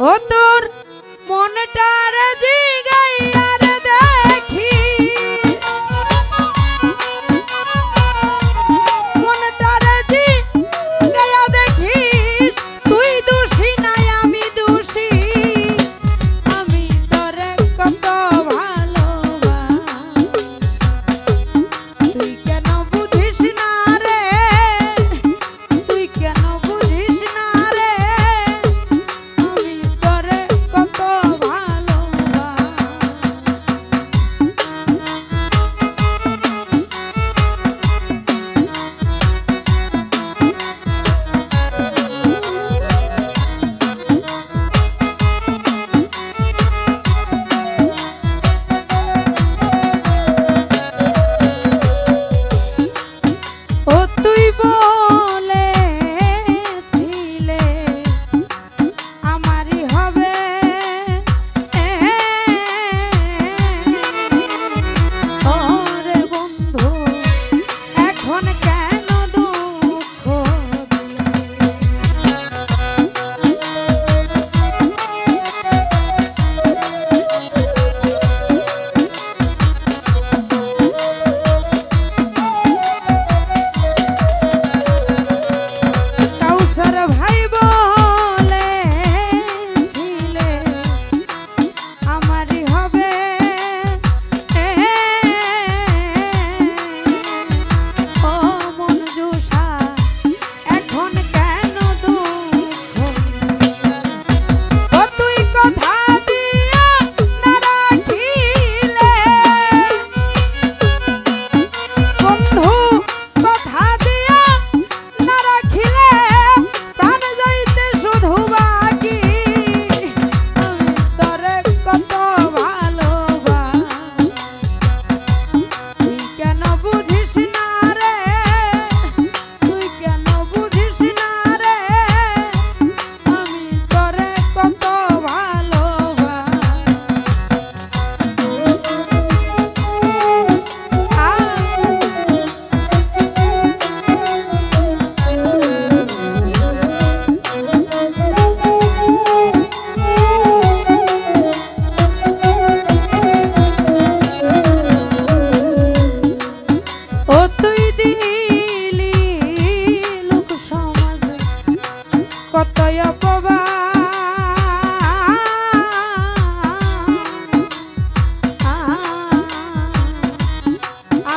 ও তোর মনটার যে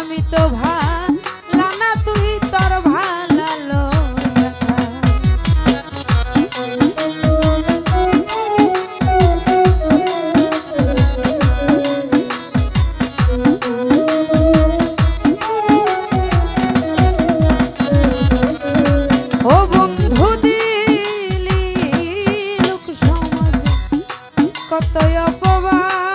আমি তো ভালা না তুই তোর ভালালো ও বন্ধু দিলি লোক সমাজে কত অপবাদ।